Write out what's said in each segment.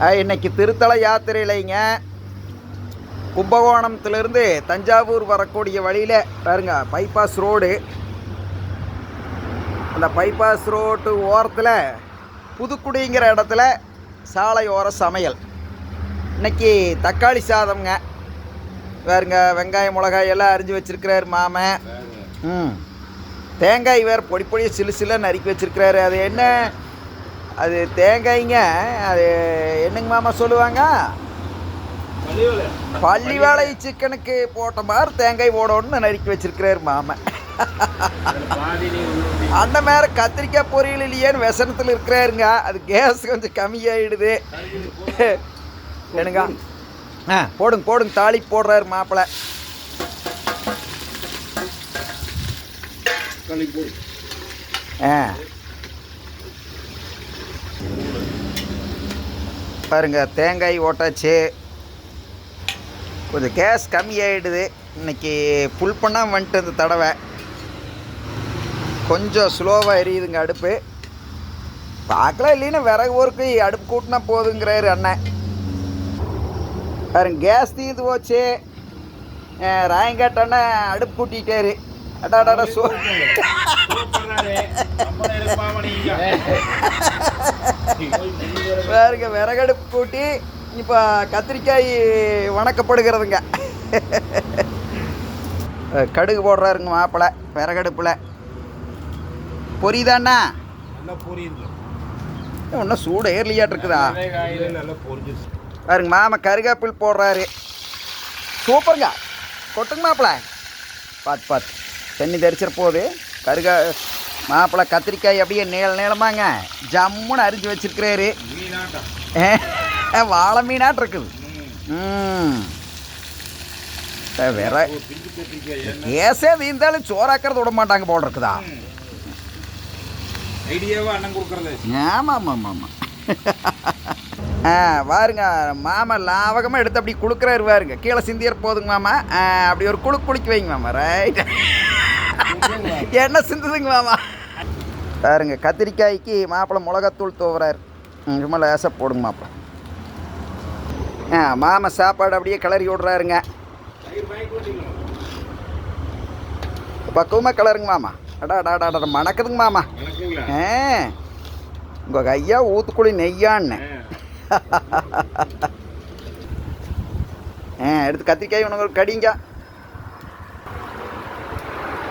அஹ், இன்னைக்கு திருத்தல யாத்திரையிலைங்க கும்பகோணத்துலேருந்து தஞ்சாவூர் வரக்கூடிய வழியில் பாருங்க பைபாஸ் ரோடு அந்த பைபாஸ் ரோட்டு ஓரத்தில் புதுக்குடிங்கிற இடத்துல சாலையோர சமையல். இன்னைக்கு தக்காளி சாதம்ங்க. வேறுங்க வெங்காயம் மிளகாய் எல்லாம் அரிஞ்சு வச்சிருக்கிறாரு மாமன் ம். தேங்காய் வேறு பொடி பொடியை சிலு சில நறுக்கி வச்சிருக்கிறாரு. அது என்ன? அது தேங்காய்ங்க அது என்னங்க மாமா சொல்லுவாங்க? பள்ளி வேலை சிக்கனுக்கு போட்ட மாதிரி தேங்காய் போடணும்னு நறுக்கி வச்சிருக்கிறாரு மாமன் அண்ணன் மேலே கத்திரிக்காய் பொரியல் இல்லையேன்னு விசனத்தில் இருக்கிறாருங்க. அது கேஸ் கொஞ்சம் கம்மியாயிடுது. என்னங்க? ஆ போடுங்க போடுங்க தாளி போடுறாரு மாப்பிள்ளை ஆ. பாருங்க தேங்காய் ஓட்டாச்சு. கொஞ்சம் கேஸ் கம்மியாகிடுது இன்னைக்கு புல் பண்ணால் வந்துட்டு இந்த தடவை. கொஞ்சம் ஸ்லோவாக எரியுதுங்க அடுப்பு. பார்க்கலாம் இல்லைன்னா விறகு ஊருக்கு அடுப்பு கூட்டினா போதுங்கிறாரு அண்ணன். பாருங்க கேஸ் தீர்ந்து போச்சு. ராயங்காட்ட அண்ணன் அடுப்பு கூட்டிட்டாரு. அடாடாடா சோ பாருங்க விறகடுப்பு கூட்டி இப்போ கத்திரிக்காய் வணக்கப்படுகிறதுங்க. கடுகு போடுறாருங்க மாப்பிள்ளை விறகடுப்பில். பொரியுதாண்ணா? இன்னும் சூடு ஏர்லியாட்டு இருக்குதா? பாருங்க மாமா கருகாப்பில் போடுறாரு. சூப்பருங்க. கொட்டுங்க மாப்பிள. பார்த்து பார்த்து தண்ணி தெரிச்சிட போகுது கருகா மாப்பிள கத்திரிக்காய் அப்படியே நீள நீளமாங்க. ஜம்முன்னு அரிஞ்சு வச்சிருக்கிறாரு. வாழை மீனாட்டு இருக்குது. ம். வேற. கேஸே வீந்தாலும் சோறாக்கிறது விட மாட்டாங்க போல் இருக்குதா? ஆமாம் ஆமாம் ஆமாம் ஆ பாருங்க மாமா லாவகமாக எடுத்து அப்படி குளுக்குறாரு பாருங்க. கீழே சிந்தியர் போதுங்க மாமா. அப்படி ஒரு குளு குளிக்க வைங்க மாமா. ரைட் என்ன சிந்துதுங்க மாமா? பாருங்க கத்திரிக்காய்க்கு மாப்பிள்ளை மிளகாத்தூள் தூவுறாரு. சும்மா லேசாக போடுங்க மாப்பிள்ளை ஆ மாமா சாப்பாடு அப்படியே கிளறி விட்றாருங்க. பக்குவமாக கிளறுங்க மாமா. அடா அடா அடா, அடா மணக்குதுங்க மாமா. ஆ உங்கள் ஐயா ஊத்துக்குழி நெய்யான்னு. ஆ எடுத்து கத்திரிக்காய் உனக்கு கடிங்க.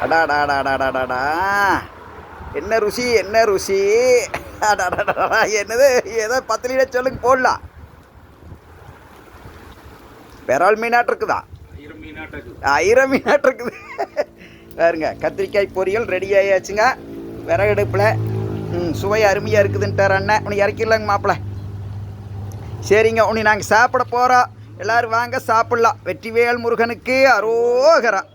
அடாடாடாடாடாடா என்ன ருசி என்ன ருசி? என்னது ஏதோ பத்து லிட்டர் சொல்லுங்க போடலாம் விரால் மீனாட்டு இருக்குதா ஆயிரம் மீனாட்டக்கு மீனாட்டு இருக்குது பாருங்க கத்திரிக்காய் பொரியல் ரெடி ஆயாச்சுங்க விறகடுப்பில் ம் சுவை அருமையாக இருக்குதுன்ட்டார் அண்ணன் உனக்கு இறக்கிடலாங்க மாப்பிள்ள சரிங்க உனி நாங்கள் சாப்பிட போகிறோம் எல்லாரும் வாங்க சாப்பிட்லாம் வெற்றிவேல் முருகனுக்கு அரோகரம்